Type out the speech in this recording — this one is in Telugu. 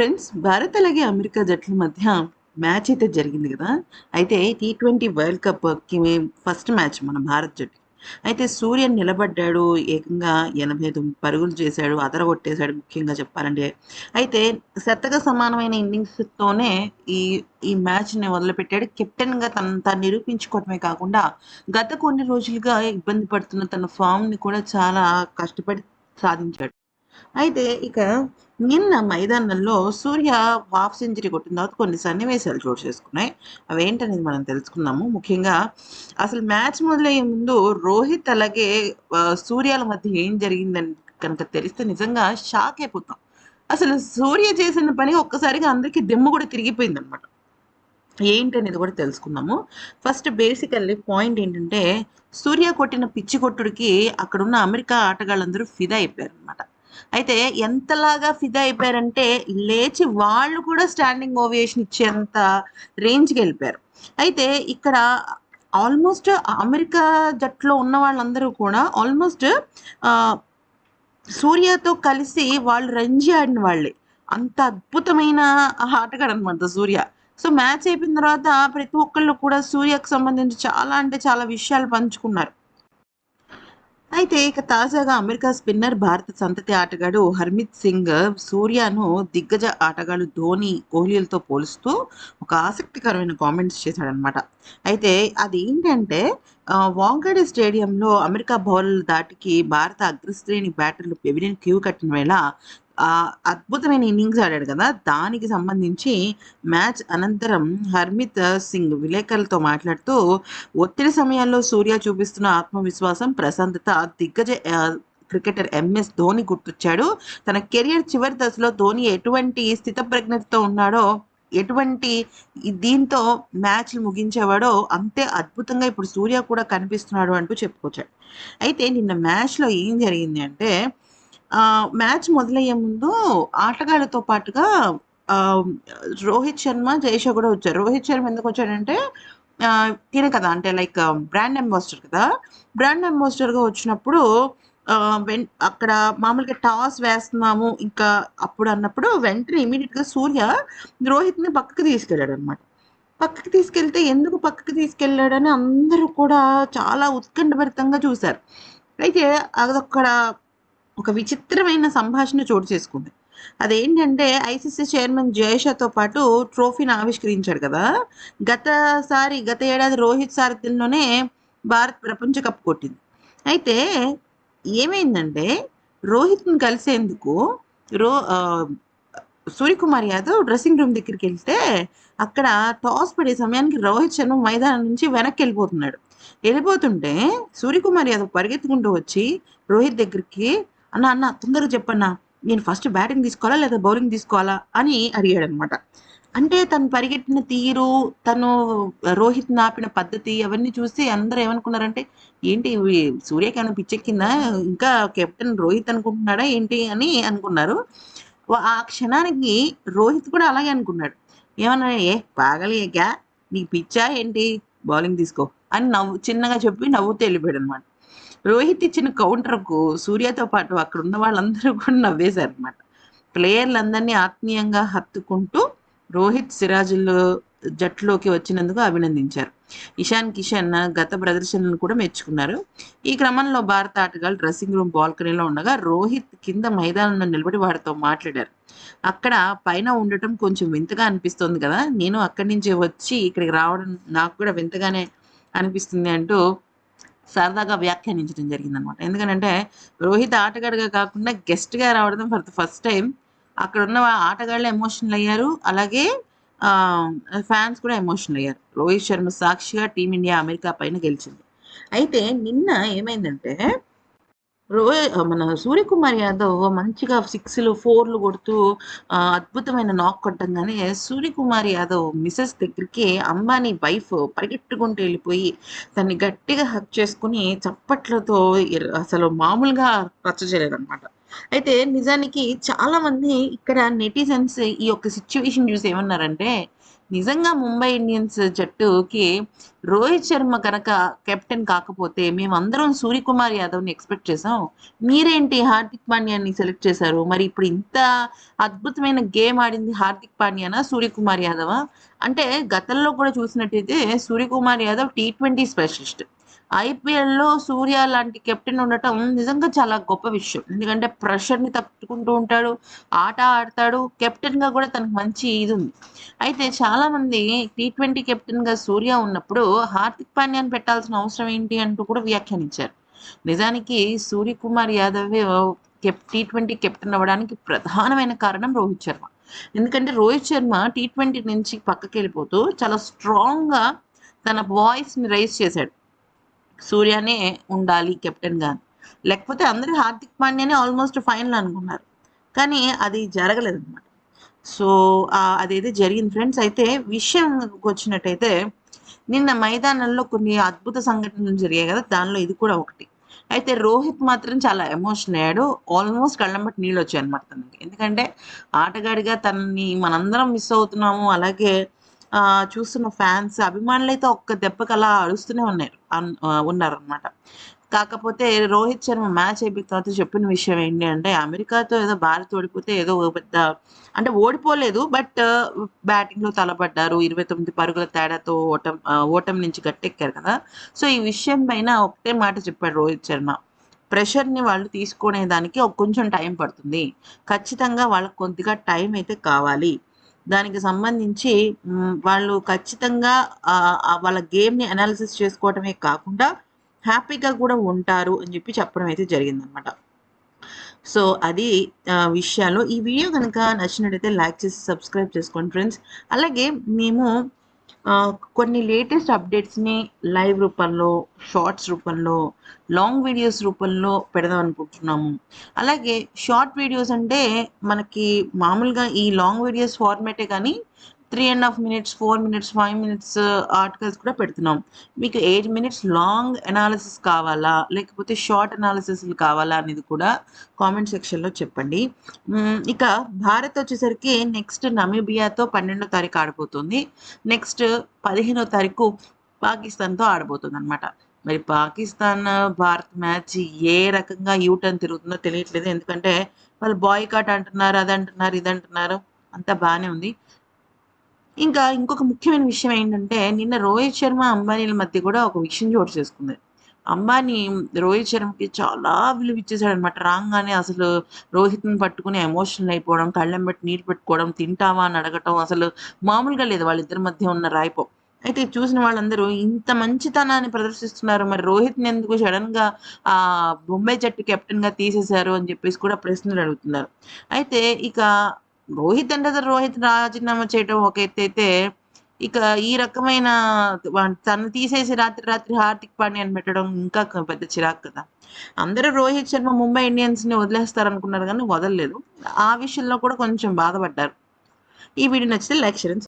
ఫ్రెండ్స్ భారత్ అలాగే అమెరికా జట్ల మధ్య మ్యాచ్ అయితే జరిగింది కదా. అయితే టీ ట్వంటీ వరల్డ్ కప్కి ఫస్ట్ మ్యాచ్ మన భారత్ జట్టు. అయితే సూర్యన్ నిలబడ్డాడు ఏకంగా ఎనభై తొమ్మిది పరుగులు చేశాడు అదరగొట్టేశాడు ముఖ్యంగా చెప్పాలంటే. అయితే శతక సమానమైన ఇన్నింగ్స్తోనే ఈ ఈ మ్యాచ్ని మొదలుపెట్టాడు కెప్టెన్గా తన తను నిరూపించుకోవటమే కాకుండా గత కొన్ని రోజులుగా ఇబ్బంది పడుతున్న తన ఫామ్ని కూడా చాలా కష్టపడి సాధించాడు. అయితే ఇక నిన్న మైదానంలో సూర్య హాఫ్ సెంచరీ కొట్టిన తర్వాత కొన్ని సన్నివేశాలు చోటు చేసుకున్నాయి. అవేంటనేది మనం తెలుసుకుందాము. ముఖ్యంగా అసలు మ్యాచ్ మొదలయ్యే ముందు రోహిత్ అలాగే సూర్యాల మధ్య ఏం జరిగిందని కనుక తెలిస్తే నిజంగా షాక్ అయిపోతాం. అసలు సూర్య చేసిన పని ఒక్కసారిగా అందరికీ దిమ్మ కూడా తిరిగిపోయింది అనమాట ఏంటనేది కూడా తెలుసుకుందాము. ఫస్ట్ బేసికల్లీ పాయింట్ ఏంటంటే సూర్య కొట్టిన పిచ్చి కొట్టుడికి అక్కడున్న అమెరికా ఆటగాళ్ళందరూ ఫిదా అయిపోయారు అనమాట అయితే ఎంతలాగా ఫిదా అయిపోయారంటే లేచి వాళ్ళు కూడా స్టాండింగ్ ఓవియేషన్ ఇచ్చేంత రేంజ్కి వెళ్ళిపోయారు. అయితే ఇక్కడ ఆల్మోస్ట్ అమెరికా జట్లో ఉన్న వాళ్ళందరూ కూడా ఆల్మోస్ట్ సూర్యతో కలిసి వాళ్ళు రంజీ ఆడిన వాళ్ళే. అంత అద్భుతమైన ఆటగాడు అనమాట సూర్య. సో మ్యాచ్ అయిపోయిన తర్వాత ప్రతి ఒక్కళ్ళు కూడా సూర్యకు సంబంధించి చాలా అంటే చాలా విషయాలు పంచుకున్నారు. అయితే ఇక తాజాగా అమెరికా స్పిన్నర్ భారత సంతతి ఆటగాడు హర్మిత్ సింగ్ సూర్యను దిగ్గజ ఆటగాడు ధోని కోహ్లీలతో పోలుస్తూ ఒక ఆసక్తికరమైన కామెంట్స్ చేశాడనమాట అయితే అది ఏంటంటే ఆ, స్టేడియంలో అమెరికా బౌలర్ల దాటికి భారత అగ్రశ్రేణి బ్యాటర్లు పెవిలియన్ క్యూ కట్టిన వేళ అద్భుతమైన ఇన్నింగ్స్ ఆడాడు కదా. దానికి సంబంధించి మ్యాచ్ అనంతరం హర్మిత్ సింగ్ విలేకరులతో మాట్లాడుతూ ఒత్తిడి సమయాల్లో సూర్య చూపిస్తున్న ఆత్మవిశ్వాసం ప్రశాంతత దిగ్గజ క్రికెటర్ ఎంఎస్ ధోని గుర్తొచ్చాడు. తన కెరియర్ చివరి దశలో ధోని ఎటువంటి స్థితప్రజ్ఞతతో ఉన్నాడో ఎటువంటి దీంతో మ్యాచ్లు ముగించేవాడో అంతే అద్భుతంగా ఇప్పుడు సూర్య కూడా కనిపిస్తున్నాడు అంటూ చెప్పుకొచ్చాడు. అయితే నిన్న మ్యాచ్లో ఏం జరిగింది అంటే మ్యాచ్ మొదలయ్యే ముందు ఆటగాళ్ళతో పాటుగా రోహిత్ శర్మ జయేష కూడా వచ్చారు. రోహిత్ శర్మ ఎందుకు వచ్చాడంటే తినే కదా అంటే లైక్ బ్రాండ్ అంబాసిడర్ కదా. బ్రాండ్ అంబాసిడర్గా వచ్చినప్పుడు వెన్ అక్కడ మామూలుగా టాస్ వేస్తున్నాము ఇంకా అప్పుడు అన్నప్పుడు వెంటనే ఇమీడియట్గా సూర్య రోహిత్ని పక్కకి తీసుకెళ్ళాడు అనమాట పక్కకి తీసుకెళ్తే ఎందుకు పక్కకి తీసుకెళ్ళాడని అందరూ కూడా చాలా ఉత్కంఠభరితంగా చూశారు. అయితే అదొక్కడ ఒక విచిత్రమైన సంభాషణ చోటు చేసుకుంది. అదేంటంటే ఐసీసీ చైర్మన్ జయేషతో పాటు ట్రోఫీని ఆవిష్కరించాడు కదా. గతసారి గత ఏడాది రోహిత్ సారథ్యంలోనే భారత్ ప్రపంచ కప్ కొట్టింది. అయితే ఏమైందంటే రోహిత్ని కలిసేందుకు రో సూర్యకుమార్ యాదవ్ డ్రెస్సింగ్ రూమ్ దగ్గరికి వెళ్తే అక్కడ టాస్ పడే సమయానికి రోహిత్ శర్మ మైదానం నుంచి వెనక్కి వెళ్ళిపోతున్నాడు. వెళ్ళిపోతుంటే సూర్యకుమార్ యాదవ్ పరిగెత్తుకుంటూ వచ్చి రోహిత్ దగ్గరికి అన్న అన్న తొందరగా చెప్పన్నా నేను ఫస్ట్ బ్యాటింగ్ తీసుకోవాలా లేదా బౌలింగ్ తీసుకోవాలా అని అడిగాడు అనమాట అంటే తను పరిగెట్టిన తీరు తను రోహిత్ ఆపిన పద్ధతి అవన్నీ చూసి అందరూ ఏమనుకున్నారంటే ఏంటి ఇవి సూర్యకి పిచ్చెక్కిందా? ఇంకా కెప్టెన్ రోహిత్ అనుకుంటున్నాడా ఏంటి? అని అనుకున్నారు. ఆ క్షణానికి రోహిత్ కూడా అలాగే అనుకున్నాడు. ఏమన్నా ఏ పాగలిగా నీకు పిచ్చా ఏంటి? బౌలింగ్ తీసుకో. అని నవ్వు చిన్నగా చెప్పి నవ్వుతూ వెళ్ళిపోయాడు అనమాట రోహిత్ ఇచ్చిన కౌంటర్కు సూర్యతో పాటు అక్కడ ఉన్న వాళ్ళందరూ కూడా నవ్వేశారు అనమాట ప్లేయర్లందరినీ ఆత్మీయంగా హత్తుకుంటూ రోహిత్ సిరాజుల్లో జట్టులోకి వచ్చినందుకు అభినందించారు. ఇషాన్ కిషన్ గత ప్రదర్శనలను కూడా మెచ్చుకున్నారు. ఈ క్రమంలో భారత ఆటగాళ్ళు డ్రెస్సింగ్ రూమ్ బాల్కనీలో ఉండగా రోహిత్ కింద మైదానంలో నిలబడి వారితో మాట్లాడారు. అక్కడ పైన ఉండటం కొంచెం వింతగా అనిపిస్తుంది కదా నేను అక్కడి నుంచి వచ్చి ఇక్కడికి రావడం నాకు కూడా వింతగానే అనిపిస్తుంది అంటూ సరదాగా వ్యాఖ్యానించడం జరిగిందనమాట. ఎందుకంటే రోహిత్ ఆటగాడిగా కాకుండా గెస్ట్గా రావడం ఫర్ ద ఫస్ట్ టైం అక్కడ ఉన్న ఆటగాళ్ళు ఎమోషనల్ అయ్యారు. అలాగే ఫ్యాన్స్ కూడా ఎమోషనల్ అయ్యారు. రోహిత్ శర్మ సాక్షిగా టీమిండియా అమెరికా పైన గెలిచింది. అయితే నిన్న ఏమైందంటే రోహి మన సూర్యకుమార్ యాదవ్ మంచిగా సిక్స్లు ఫోర్లు కొడుతూ అద్భుతమైన నాక్ కొట్టంగానే సూర్యకుమార్ యాదవ్ మిసెస్ దగ్గరికి అంబానీ వైఫ్ పరిగెట్టుకుంటూ వెళ్ళిపోయి తన్ని గట్టిగా హక్ చేసుకుని చప్పట్లతో అసలు మామూలుగా రచ్చ చేయలేదన్నమాట. అయితే నిజానికి చాలామంది ఇక్కడ నెటిజన్స్ ఈ యొక్క సిచ్యువేషన్ చూసి ఏమన్నారంటే, నిజంగా ముంబై ఇండియన్స్ జట్టుకి రోహిత్ శర్మ గనక కెప్టెన్ కాకపోతే మేమందరం సూర్యకుమార్ యాదవ్‌ని ఎక్స్‌పెక్ట్ చేసాం. మీరేంటి హార్దిక్ పాండ్యాని సెలెక్ట్ చేశారు. మరి ఇప్పుడు ఇంత అద్భుతమైన గేమ్ ఆడింది హార్దిక్ పాండ్యానా? సూర్యకుమార్ యాదవా? అంటే గతంలో కూడా చూసినట్టయితే సూర్యకుమార్ యాదవ్ టీ20 స్పెషలిస్ట్. ఐపీఎల్‌లో సూర్య లాంటి కెప్టెన్ ఉండటం నిజంగా చాలా గొప్ప విషయం. ఎందుకంటే ప్రెషర్‌ని తట్టుకుంటూ ఉంటాడు. ఆట ఆడతాడు. కెప్టెన్‌గా కూడా తనకు మంచి ఇదుంది. అయితే చాలామంది టీ20 కెప్టెన్‌గా సూర్య ఉన్నప్పుడు హార్దిక్ పాండ్యాన్ని పెట్టాల్సిన అవసరం ఏంటి అంటూ కూడా వ్యాఖ్యానించారు. నిజానికి సూర్యకుమార్ యాదవ్ కెప్ టీ20 కెప్టెన్ అవ్వడానికి ప్రధానమైన కారణం రోహిత్ శర్మ. ఎందుకంటే రోహిత్ శర్మ టీ20 నుంచి పక్కకెళ్ళిపోతూ చాలా స్ట్రాంగ్‌గా తన వాయిస్‌ని రైజ్ చేశాడు. సూర్యనే ఉండాలి కెప్టెన్‌గా లేకపోతే అందరూ హార్దిక్ పాండ్యానే ఆల్మోస్ట్ ఫైనల్ అనుకున్నారు. కానీ అది జరగలేదు అనమాట సో, ఆహ్, అదైతే జరిగింది ఫ్రెండ్స్. అయితే విషయంకొచ్చినట్టయితే నిన్న మైదానంలో కొన్ని అద్భుత సంఘటనలు జరిగాయి కదా దానిలో ఇది కూడా ఒకటి. అయితే రోహిత్ మాత్రం చాలా ఎమోషన్ అయ్యాడు. ఆల్మోస్ట్ కళ్ళెంబట నీళ్ళొచ్చాయన్నమాట తనకి. ఎందుకంటే ఆటగాడిగా తనని మనందరం మిస్ అవుతున్నాము. అలాగే చూస్తున్న ఫ్యాన్స్, అభిమానులైతే ఒక్క దెబ్బకి అలా అరుస్తూనే ఉన్నారు. ఉన్నారనమాట. కాకపోతే రోహిత్ శర్మ మ్యాచ్ అయిపోయిన తర్వాత చెప్పిన విషయం ఏంటి అంటే, అమెరికాతో ఏదో భారత్ ఓడిపోతే ఏదో పెద్ద అంటే ఓడిపోలేదు. బట్ బ్యాటింగ్‌లో తలపడ్డారు. 29 పరుగుల తేడాతో ఓటం ఓటం నుంచి గట్టెక్కారు కదా! సో, ఈ విషయం పైన ఒకటే మాట చెప్పాడు రోహిత్ శర్మ. ప్రెషర్‌ని వాళ్ళు తీసుకునే దానికి కొంచెం టైం పడుతుంది. ఖచ్చితంగా వాళ్ళకి కొద్దిగా టైం అయితే కావాలి. దానికి సంబంధించి వాళ్ళు ఖచ్చితంగా వాళ్ళ గేమ్‌ని అనాలిసిస్ చేసుకోవటమే కాకుండా హ్యాపీగా కూడా ఉంటారు అని చెప్పి చెప్పడం అయితే జరిగిందనమాట. సో, అది విషయాలు. ఈ వీడియో కనుక నచ్చినట్టయితే లైక్ చేసి సబ్స్క్రైబ్ చేసుకోండి ఫ్రెండ్స్. అలాగే మేము కొన్ని లేటెస్ట్ అప్డేట్స్‌ని లైవ్ రూపంలో, షార్ట్స్ రూపంలో, లాంగ్ వీడియోస్ రూపంలో పెడదాం అనుకుంటున్నాము. అలాగే షార్ట్ వీడియోస్ అంటే మనకి మామూలుగా ఈ లాంగ్ వీడియోస్ ఫార్మాటే కానీ three and half minutes, four minutes, five minutes articles కూడా పెడుతున్నాం. మీకు ఎయిట్ మినిట్స్ లాంగ్ అనాలిసిస్ కావాలా? లేకపోతే షార్ట్ అనాలిసిస్‌లు కావాలా? అనేది కూడా కామెంట్ సెక్షన్‌లో చెప్పండి. ఇక భారత్ వచ్చేసరికి నెక్స్ట్ నమీబియాతో 12 తారీఖు ఆడిపోతుంది నెక్స్ట్ 15 తారీఖు పాకిస్తాన్‌తో ఆడబోతుందనమాట. మరి పాకిస్తాన్, uh, భారత్ మ్యాచ్ ఏ రకంగా యూ టర్న్ తిరుగుతుందో తెలియట్లేదు. ఎందుకంటే వాళ్ళు బాయ్‌కాట్ అంటున్నారు, అది అంటున్నారు ఇది అంటున్నారు అంతా బాగానే ఉంది. ఇంకా ఇంకొక ముఖ్యమైన విషయం ఏంటంటే, నిన్న రోహిత్ శర్మ, అంబానీల మధ్య కూడా ఒక విషయం చోటు చేసుకుంది. అంబానీ రోహిత్ శర్మకి చాలా విలువ ఇచ్చేసాడనమాట. రాగానే అసలు రోహిత్‌ని పట్టుకుని ఎమోషనల్ అయిపోవడం, కళ్ళెం పెట్టి నీరు పెట్టుకోవడం, తింటావా అని అడగటం అసలు మామూలుగా లేదు వాళ్ళిద్దరి మధ్య ఉన్న రాయిపో అయితే చూసిన వాళ్ళందరూ ఇంత మంచితనాన్ని ప్రదర్శిస్తున్నారు. మరి రోహిత్‌ని ఎందుకు సడెన్‌గా ఆ బొంబాయి జట్టు కెప్టెన్‌గా తీసేశారు అని చెప్పేసి కూడా ప్రశ్నలు అడుగుతున్నారు. అయితే ఇక రోహిత్ అంటే రోహిత్ రాజీనామా చేయడం ఒక ఎత్తైతే, ఇక ఈ రకమైన తను తీసేసి రాత్రి రాత్రి హార్దిక్ పాండ్యాని పెట్టడం ఇంకా పెద్ద చిరాకు కదా! అందరూ రోహిత్ శర్మ ముంబై ఇండియన్స్‌ని వదిలేస్తారనుకున్నారు కానీ వదలలేదు. ఆ విషయంలో కూడా కొంచెం బాధపడ్డారు. ఈ వీడియో నచ్చితే లైక్, చేయండి